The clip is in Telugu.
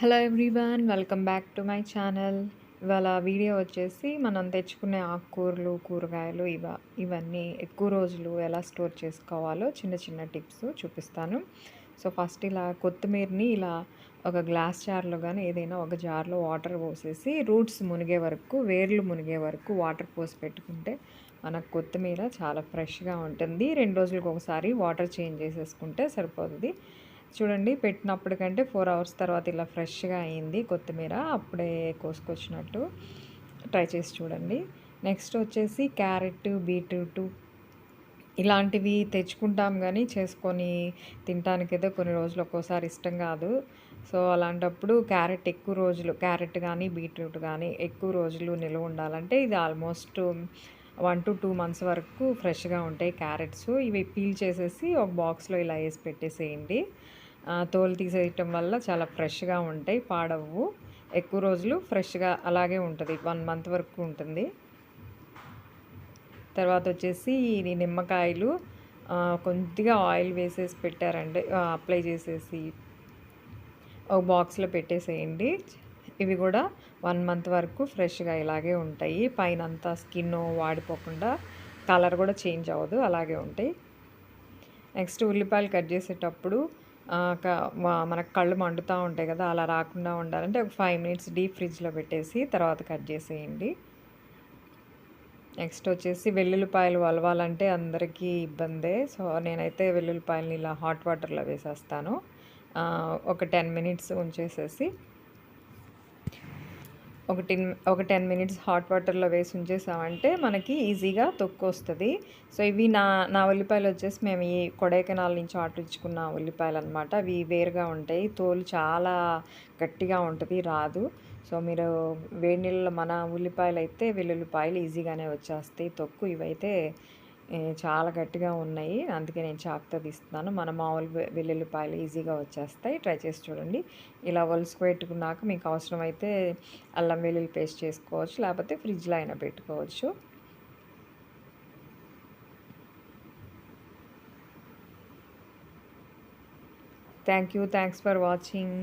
Hello everyone welcome back to my channel ఇవాళ వీడియో వచ్చేసి మనం తెచ్చుకునే ఆకుకూరలు కూరగాయలు ఇవ ఇవన్నీ ఎక్కువ రోజులు ఎలా స్టోర్ చేసుకోవాలో చిన్న చిన్న టిప్స్ చూపిస్తాను. సో ఫస్ట్ ఇలా కొత్తిమీరని ఇలా ఒక గ్లాస్ జార్లో కానీ ఏదైనా ఒక జార్లో వాటర్ పోసేసి రూట్స్ మునిగే వరకు వేర్లు మునిగే వరకు వాటర్ పోసి పెట్టుకుంటే మనకు కొత్తిమీర చాలా ఫ్రెష్గా ఉంటుంది. రెండు రోజులకు ఒకసారి వాటర్ చేంజ్ చేసేసుకుంటే సరిపోతుంది. చూడండి పెట్టినప్పటికంటే ఫోర్ అవర్స్ తర్వాత ఇలా ఫ్రెష్గా అయింది కొత్తిమీర. అప్పుడే కోసుకొచ్చినట్టు ట్రై చేసి చూడండి. నెక్స్ట్ వచ్చేసి క్యారెట్ బీట్రూట్ ఇలాంటివి తెచ్చుకుంటాం కానీ చేసుకొని తినడానికి అయితే కొన్ని రోజులు ఒక్కోసారి ఇష్టం కాదు. సో అలాంటప్పుడు క్యారెట్ ఎక్కువ రోజులు క్యారెట్ కానీ బీట్రూట్ కానీ ఎక్కువ రోజులు నిల్వ ఉండాలంటే ఇది almost one to two months వరకు ఫ్రెష్గా ఉంటాయి క్యారెట్స్. ఇవి పీల్ చేసేసి ఒక బాక్స్లో ఇలా వేసి పెట్టేసేయండి. తోలు తీసేయటం వల్ల చాలా ఫ్రెష్గా ఉంటాయి పాడవు ఎక్కువ రోజులు ఫ్రెష్గా అలాగే ఉంటుంది వన్ మంత్ వరకు ఉంటుంది. తర్వాత వచ్చేసి ఈ నిమ్మకాయలు కొద్దిగా ఆయిల్ వేసేసి పెట్టారండి అప్లై చేసేసి ఒక బాక్స్లో పెట్టేసేయండి. ఇవి కూడా వన్ మంత్ వరకు ఫ్రెష్గా ఇలాగే ఉంటాయి. పైన అంతా స్కిన్ వాడిపోకుండా కలర్ కూడా చేంజ్ అవ్వదు అలాగే ఉంటాయి. నెక్స్ట్ ఉల్లిపాయలు కట్ చేసేటప్పుడు మనకు కళ్ళు మండుతూ ఉంటాయి కదా అలా రాకుండా ఉండాలంటే ఒక ఫైవ్ మినిట్స్ డీప్ ఫ్రిడ్జ్లో పెట్టేసి తర్వాత కట్ చేసేయండి. నెక్స్ట్ వచ్చేసి వెల్లుల్లిపాయలు వలవాలంటే అందరికీ ఇబ్బందే. సో నేనైతే వెల్లుల్లిపాయలని ఇలా హాట్ వాటర్లో వేసేస్తాను. ఒక టెన్ మినిట్స్ ఉంచేసేసి ఒక టెన్ ఒక టెన్ మినిట్స్ హాట్ వాటర్లో వేసి ఉంచేసామంటే మనకి ఈజీగా తొక్కు వస్తుంది. సో ఇవి నా నా ఉల్లిపాయలు వచ్చేసి మేము ఈ కొడైకెనాల్ నుంచి ఆర్డర్ ఇచ్చుకున్న ఉల్లిపాయలు అనమాట అవి వేరుగా ఉంటాయి. తోలు చాలా గట్టిగా ఉంటుంది రాదు. సో మీరు వేడి నీళ్ళలో మన ఉల్లిపాయలు అయితే వెల్లుల్లిపాయలు ఈజీగానే వచ్చేస్తాయి. తొక్కు ఇవైతే చాలా గట్టిగా ఉన్నాయి. అందుకే నేను చాక్తో తీస్తున్నాను. మన మామూలు వెల్లుల్లిపాయలు ఈజీగా వచ్చేస్తాయి. ట్రై చేసి చూడండి. ఇలా వలుసుకు పెట్టుకున్నాక మీకు అవసరమైతే అల్లం వెల్లుల్లి పేస్ట్ చేసుకోవచ్చు. లేకపోతే ఫ్రిడ్జ్లో అయినా పెట్టుకోవచ్చు. Thank you thanks for watching.